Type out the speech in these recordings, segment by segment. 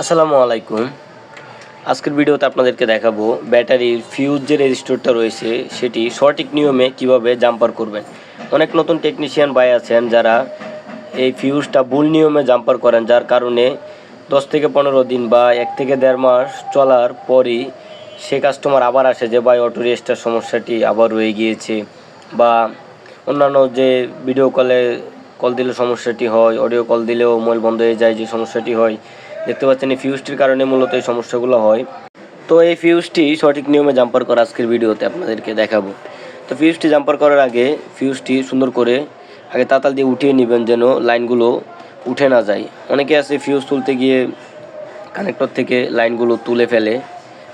আসসালামু আলাইকুম। আজকের ভিডিওতে আপনাদেরকে দেখাবো ব্যাটারির ফিউজ যে রেজিস্টারটা রয়েছে, সেটি সঠিক নিয়মে কীভাবে জাম্পার করবেন। অনেক নতুন টেকনিশিয়ান ভাই আছেন যারা এই ফিউজটা ভুল নিয়মে জাম্পার করেন, যার কারণে দশ থেকে পনেরো দিন বা এক থেকে দেড় মাস চলার পরই সে কাস্টমার আবার আসে যে, ভাই অটো রেজিস্টার সমস্যাটি আবার রয়ে গিয়েছে। বা অন্যান্য যে ভিডিও কলে কল দিলে সমস্যাটি হয় অডিও কল দিলেও মোবাইল বন্ধ হয়ে যায় যে সমস্যাটি হয়। দেখতে পাচ্ছেন এই ফিউজটির কারণে মূলত এই সমস্যাগুলো হয়। তো এই ফিউজটি সঠিক নিয়মে জাম্পার করা আজকের ভিডিওতে আপনাদেরকে দেখাবো। তো ফিউজটি জাম্পার করার আগে ফিউজটি সুন্দর করে আগে তাতাল দিয়ে উঠিয়ে নেবেন যেন লাইনগুলো উঠে না যায়। অনেকে আছে ফিউজ তুলতে গিয়ে কানেক্টর থেকে লাইনগুলো তুলে ফেলে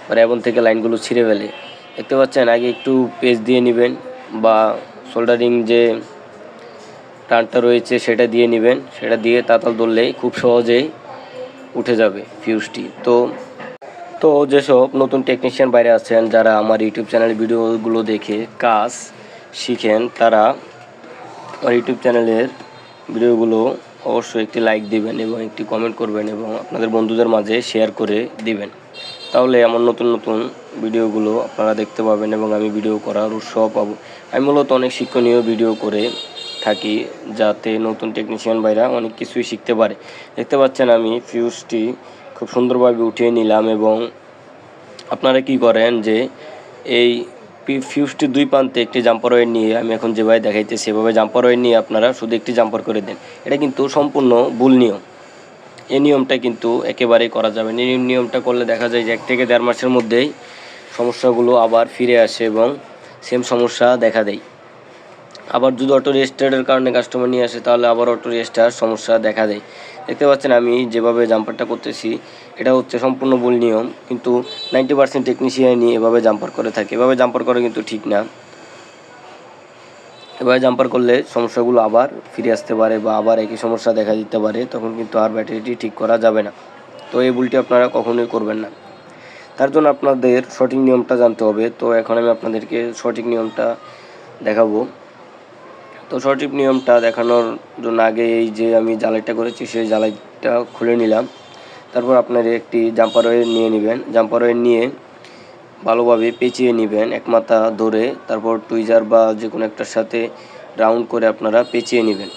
বা থেকে লাইনগুলো ছিঁড়ে ফেলে। দেখতে পাচ্ছেন, আগে একটু পেজ দিয়ে নেবেন বা সোল্ডারিং যে টানটা রয়েছে সেটা দিয়ে নেবেন। সেটা দিয়ে তাতাল ধরলেই খুব সহজেই উঠে যাবে ফিউজটি তো তো যেসব নতুন টেকনিশিয়ান বাইরে আছেন, যারা আমার ইউটিউব চ্যানেলের ভিডিওগুলো দেখে, কাজ শিখেন, তারা আমার ইউটিউব চ্যানেলের ভিডিওগুলো অবশ্যই একটি লাইক দিবেন এবং একটি কমেন্ট করবেন এবং আপনাদের বন্ধুদের মাঝে শেয়ার করে দিবেন। তাহলে আমার নতুন নতুন ভিডিওগুলো আপনারা দেখতে পাবেন এবং আমি ভিডিও করার উৎসাহ পাবো। আমি মূলত অনেক শিক্ষণীয় ভিডিও করে থাকি যাতে নতুন টেকনিশিয়ান ভাইরা অনেক কিছুই শিখতে পারে। দেখতে পাচ্ছেন আমি ফিউজটি খুব সুন্দরভাবে উঠিয়ে নিলাম এবং আপনারা কি করেন যে এই ফিউজটি দুই প্রান্তে একটি জাম্পার ওয়ার নিয়ে আমি এখন যেভাবে দেখাইতে সেভাবে জাম্পার ওয়ার নিয়ে আপনারা শুধু একটি জাম্পার করে দেন। এটা কিন্তু সম্পূর্ণ ভুল নিয়ম। এই নিয়মটা কিন্তু একেবারেই করা যাবে না। এই নিয়মটা করলে দেখা যায় যে এক থেকে দেড় মাসের মধ্যেই সমস্যাগুলো আবার ফিরে আসে এবং সেম সমস্যা দেখা দেয়। আবার যদি অটো রেজিস্টারের কারণে কাস্টমার নিয়ে আসে, তাহলে আবার অটো রেজিস্টার সমস্যা দেখা দেয়। দেখতে পাচ্ছেন আমি যেভাবে জাম্পারটা করতেছি, এটা হচ্ছে সম্পূর্ণ ভুল নিয়ম, কিন্তু নাইনটি পার্সেন্ট টেকনিশিয়ানই এভাবে জাম্পার করে থাকে। এভাবে জাম্পার করা কিন্তু ঠিক না। এভাবে জাম্পার করলে সমস্যাগুলো আবার ফিরে আসতে পারে বা আবার একই সমস্যা দেখা দিতে পারে, তখন কিন্তু আর ব্যাটারিটি ঠিক করা যাবে না। তো এই ভুলটি আপনারা কখনোই করবেন না। তার জন্য আপনাদের সঠিক নিয়মটা জানতে হবে। তো এখন আমি আপনাদেরকে সঠিক নিয়মটা দেখাবো। তো সঠিক নিয়মটা দেখানোর জন্য আগে এই যে আমি জ্বালাইটা করেছি, সেই জ্বালাইটা খুলে নিলাম। তারপর আপনার একটি জাম্পার ওয়েল নিয়ে নেবেন। জাম্পার ওয়েল নিয়ে ভালোভাবে পেঁচিয়ে নেবেন এক মাথা ধরে। তারপর টুইজার বা যে কোনো একটার সাথে রাউন্ড করে আপনারা পেঁচিয়ে নেবেন।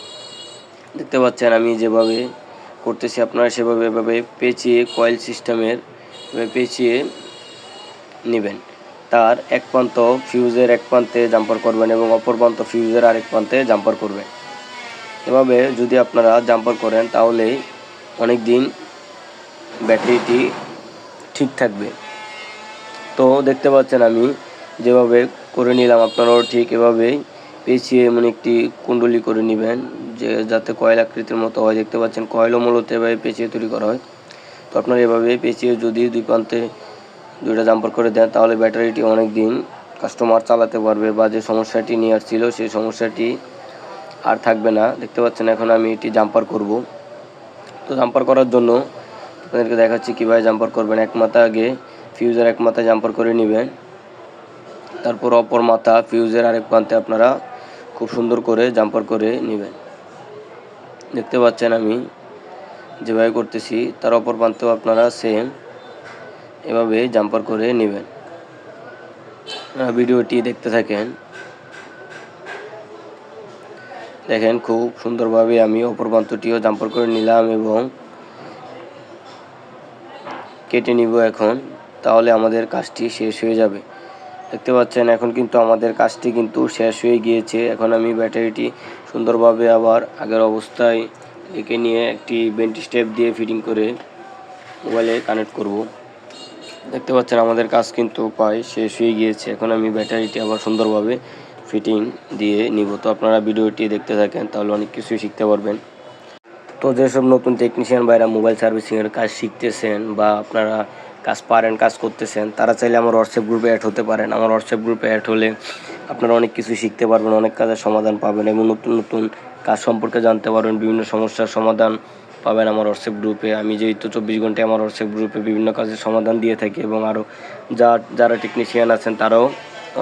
দেখতে পাচ্ছেন আমি যেভাবে করতেছি, আপনারা সেভাবে এভাবে পেঁচিয়ে কয়েল সিস্টেমের পেঁচিয়ে নেবেন। তার এক প্রান্ত ফিউজের এক প্রান্তে জাম্পার করবেন এবং অপর প্রান্ত ফিউজের আরেক প্রান্তে জাম্পার করবেন। এভাবে যদি আপনারা জাম্পার করেন তাহলে অনেক দিন ব্যাটারিটি ঠিক থাকবে। তো দেখতে পাচ্ছেন আমি যেভাবে করে নিলাম, আপনারাও ঠিক এভাবেই পেঁচিয়ে এমন একটি কুণ্ডলি করে নেবেন, যে যাতে কয়েল আকৃতির মতো হয়। দেখতে পাচ্ছেন কয়েলও মূলত এভাবে পেঁচিয়ে তৈরি করা হয়। তো আপনারা এভাবে পেঁচিয়ে যদি দুই প্রান্তে দুইটা জাম্পার করে দেন তাহলে ব্যাটারিটি অনেক দিন কাস্টমার চালাতে পারবে বা যে সমস্যাটি নিয়ে আসছিল, সেই সমস্যাটি আর থাকবে না। দেখতে পাচ্ছেন, এখন আমি এটি জাম্পার করব। তো জাম্পার করার জন্য আপনাদেরকে দেখাচ্ছি কীভাবে জাম্পার করবেন। এক মাথা আগে ফিউজের এক মাথা জাম্পার করে নেবেন। তারপর অপর মাথা ফিউজের আরেক প্রান্তে আপনারা খুব সুন্দর করে জাম্পার করে নেবেন। দেখতে পাচ্ছেন আমি যেভাবে করতেছি, তার অপর প্রান্তেও আপনারা সেম এভাবে জাম্পার করে নেবেন। ভিডিওটি দেখতে থাকেন। দেখেন খুব সুন্দরভাবে আমি অপর প্রান্তটিও জাম্পার করে নিলাম এবং কেটে নিব এখন, তাহলে আমাদের কাজটি শেষ হয়ে যাবে। দেখতে পাচ্ছেন, এখন কিন্তু আমাদের কাজটি কিন্তু শেষ হয়ে গিয়েছে। এখন আমি ব্যাটারিটি সুন্দরভাবে আবার আগের অবস্থায় রেখে নিয়ে একটি বেন্টি স্টেপ দিয়ে ফিটিং করে মোবাইলে কানেক্ট করব। দেখতে পাচ্ছেন আমাদের কাজ কিন্তু প্রায় শেষ হয়ে গিয়েছে। এখন আমি ব্যাটারিটি আবার সুন্দরভাবে ফিটিং দিয়ে নিব। তো আপনারা ভিডিওটি দেখতে থাকেন, তাহলে অনেক কিছুই শিখতে পারবেন। তো যেসব নতুন টেকনিশিয়ান ভাইরা মোবাইল সার্ভিসিংয়ের কাজ শিখতেছেন বা আপনারা কাজ পারেন, কাজ করতেছেন, তারা চাইলে আমার হোয়াটসঅ্যাপ গ্রুপে অ্যাড হতে পারেন। আমার হোয়াটসঅ্যাপ গ্রুপে অ্যাড হলে আপনারা অনেক কিছু শিখতে পারবেন, অনেক কাজের সমাধান পাবেন এবং নতুন নতুন কাজ সম্পর্কে জানতে পারবেন, বিভিন্ন সমস্যার সমাধান পাবেন আমার হোয়াটসঅ্যাপ গ্রুপে। আমি যেহেতু চব্বিশ ঘন্টায় আমার হোয়াটসঅ্যাপ গ্রুপে বিভিন্ন কাজের সমাধান দিয়ে থাকি এবং আরও যা, যারা টেকনিশিয়ান আছেন তারাও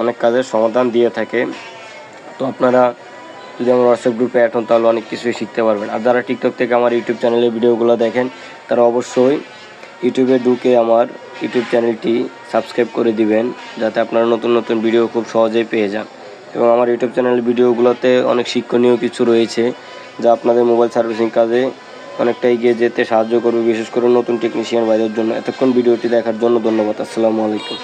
অনেক কাজের সমাধান দিয়ে থাকে। তো আপনারা যদি আমার হোয়াটসঅ্যাপ গ্রুপে হন তাহলে অনেক কিছুই শিখতে পারবেন। আর যারা টিকটক থেকে আমার ইউটিউব চ্যানেলে ভিডিওগুলো দেখেন, তারা অবশ্যই ইউটিউবে ঢুকে আমার ইউটিউব চ্যানেলটি সাবস্ক্রাইব করে দিবেন, যাতে আপনারা নতুন নতুন ভিডিও খুব সহজেই পেয়ে যান। এবং আমার ইউটিউব চ্যানেলের ভিডিওগুলোতে অনেক শিক্ষণীয় কিছু রয়েছে, যা আপনাদের মোবাইল সার্ভিসিং কাজে অনেকটা এগিয়ে যেতে সাহায্য করবে, বিশেষ করে নতুন টেকনিশিয়ান বাইরের জন্য। এতক্ষণ ভিডিওটি দেখার জন্য ধন্যবাদ। আসসালামু আলাইকুম।